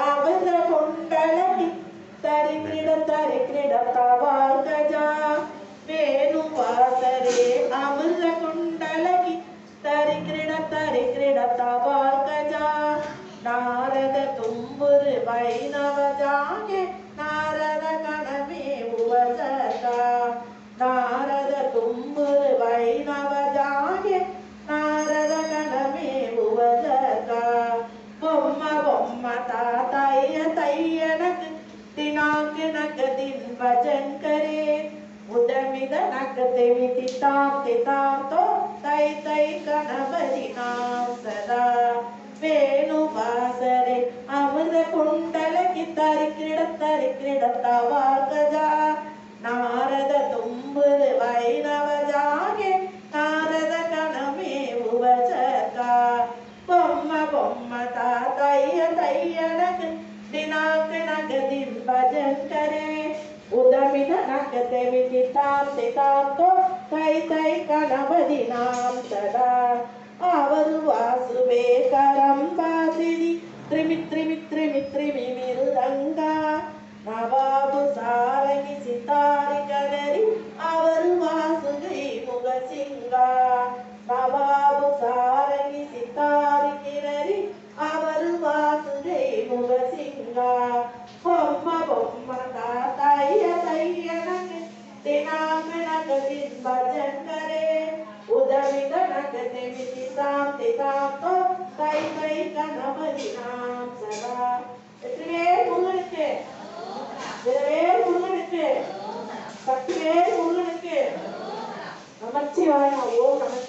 அமிர்த குண்டலகி தரிக்கிட தரிக்கிட தவால் கஜா வேணு வாசரே அமிர்த குண்டலகி தரிக்கிட தரிக்கிட தவால் கஜா நாரத தும்புரு வைணவ ஜாಗೆ मता तय तयनक दिनांक नक दिन भजन करे उदमिद नक देवी तिताम तिताम तो तय तय गणपति नाम सदा वेणु वासरे अमृत कुंडल की तरिक्रीड़ तरिक्रीड़ तवा कर ராஜத்தை விதித்தாம் சிதாந்தோ தை தை கணபதி நாம் தடா. அவர் வாசுவே கரம் பாசிதி த்ரிமி த்ரிமி த்ரிமி த்ரிமி மிருதங்கா நவாபு சாரங்கி சித்தாரி கணரி அவர் வாசுகை முகசிங்கா. நவாபு சாரங்கி சித்தாரி கிணரி அவர் வாசுகை முகசிங்கா. गणक भजन करे। उदवी गणक देवी तिताम तिताम तो कई कई का नम नाम सदा। इतने मुंगणके इतने मुंगणके सत्य मुंगणके नमः शिवाय ओम नमः